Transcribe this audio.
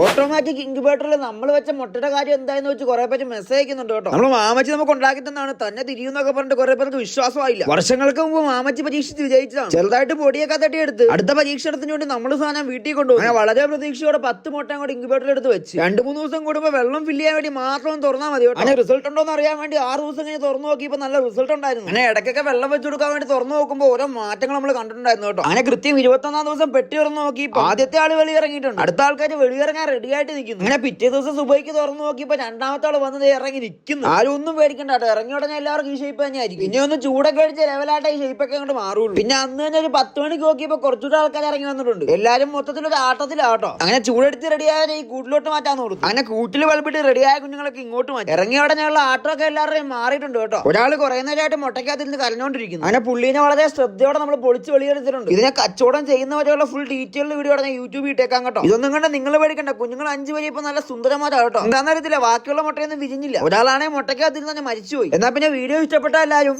mejor automatic ഇൻക്യുബേറ്ററിൽ നമ്മൾ വെച്ച മുട്ടയുടെ കാര്യം എന്തായെന്ന് വെച്ച് കുറെ പേര് മെസ്സേജ് അയക്കുന്നുണ്ട് കേട്ടോ. നമ്മൾ മാമച്ചി നമുക്ക് ഉണ്ടാക്കി തന്നാണ് തന്നെ തിരിയുന്നൊക്കെ പറഞ്ഞിട്ട് കുറെ പേർക്ക് വിശ്വാസമായില്ല. വർഷങ്ങൾക്ക് മുമ്പ് മാമച്ചി പരീക്ഷിച്ച് വിജയിച്ചതാണ്. ചെറുതായിട്ട് പൊടിയൊക്കെ തട്ടി എടുത്ത് അടുത്ത പരീക്ഷണത്തിന് വേണ്ടി നമ്മൾ സാധനം വീട്ടിൽ കൊണ്ടുപോകും വളരെ പ്രതീക്ഷയോടെ പത്ത് മുട്ട അങ്ങോട്ട് ഇൻക്യുബേറ്ററിൽ എടുത്ത് വെച്ച്. രണ്ട് മൂന്ന് ദിവസം കൂടുമ്പോൾ വെള്ളം ഫില്ല് ചെയ്യാൻ വേണ്ടി മാത്രം തുറന്നാൽ മതി കേട്ടോ. അങ്ങനെ റിസൾട്ട് ഉണ്ടോ എന്ന് അറിയാൻ വേണ്ടി ആറ് ദിവസം കഴിഞ്ഞ് തുറന്നു നോക്കിയപ്പോൾ നല്ല റിസൾട്ട് ഉണ്ടായിരുന്നു. അങ്ങനെ ഇടയ്ക്കൊക്കെ വെള്ളം വെച്ച് കൊടുക്കാൻ വേണ്ടി തുറന്നു നോക്കുമ്പോൾ ഓരോ മാറ്റങ്ങൾ നമ്മൾ കണ്ടിട്ടുണ്ടായിരുന്നു കേട്ടോ. അങ്ങനെ കൃത്യം ഇരുപത്തൊന്നാം ദിവസം പെട്ടി തുറന്നു നോക്കി ആദ്യത്തെ ആൾ വെളിയിറങ്ങിയിട്ടുണ്ട്. അടുത്ത ആൾക്കാർ വെളിയിറങ്ങാൻ റെഡി ആയിട്ട് നിൽക്കുന്നു. അങ്ങനെ പിറ്റേ ദിവസം സുബൈക്ക് തുറന്നു നോക്കിയപ്പോ രണ്ടാമത്തെ ആൾ വന്നത് ഇറങ്ങി നിൽക്കുന്നു. ആരും ഒന്നും പേടിക്കണ്ട കേട്ടോ. ഇറങ്ങി ഉടനെ എല്ലാവർക്കും ഈ ഷേപ്പ് തന്നെയായിരിക്കും പിന്നെ ഒന്ന് ചൂടൊക്കെ അടിച്ച് ലെവലായിട്ട് ഈ ഷേപ്പ് ഒക്കെ അങ്ങോട്ട് മാറുള്ളൂ. പിന്നെ അന്ന് തന്നെ ഒരു പത്ത് മണിക്ക് നോക്കിയപ്പോ കുറച്ചുകൂടെ ആൾക്കാർ ഇറങ്ങി വന്നിട്ടുണ്ട്. എല്ലാരും മൊത്തത്തിൽ ഒരു ആട്ടത്തിലാട്ടോ അങ്ങനെ ചൂടെടുത്ത് റെഡിയായ ഈ കൂട്ടിലോട്ട് മാറ്റാൻ കൊടുത്തു അങ്ങനെ കൂട്ടിൽ വളപ്പിട്ട് റെഡിയായ കുഞ്ഞുങ്ങളൊക്കെ ഇങ്ങോട്ട് മാറ്റി. ഇറങ്ങിയ ഉടനെയുള്ള ആട്ടമൊക്കെ എല്ലാവരുടെയും മാറിയിട്ടുണ്ട് കേട്ടോ. ഒരാൾ കുറെ നേരമായിട്ട് മുട്ടയ്ക്കകത്ത് ഇരുന്ന് കരഞ്ഞോണ്ടിരിക്കുന്നു. അങ്ങനെ പുള്ളീനെ വളരെ ശ്രദ്ധയോടെ നമ്മൾ പൊളിച്ച് വെളിയെടുത്തിട്ടുണ്ട് ഇതിനെ കച്ചവടം ചെയ്യുന്നവരെയുള്ള ഫുൾ ഡീറ്റെയിൽ വീഡിയോ യൂട്യൂബിൽ ഇട്ടേക്കാം കേട്ടോ. ഇതൊന്നും കണ്ട് നിങ്ങൾ പേടിക്കണ്ട. കുഞ്ഞുങ്ങൾ അഞ്ചു വരെ ഇപ്പൊ നല്ല സുന്ദരമാരാ കേട്ടോ. എന്താണെന്ന് അറിയത്തില്ല ബാക്കിയുള്ള മുട്ടയൊന്നും വിരിഞ്ഞില്ല. ഒരാളാണെങ്കിൽ മുട്ടയ്ക്ക് ഇരുന്ന് തന്നെ മരിച്ചുപോയി. എന്നാ പിന്നെ വീഡിയോ ഇഷ്ടപ്പെട്ട എല്ലാവരും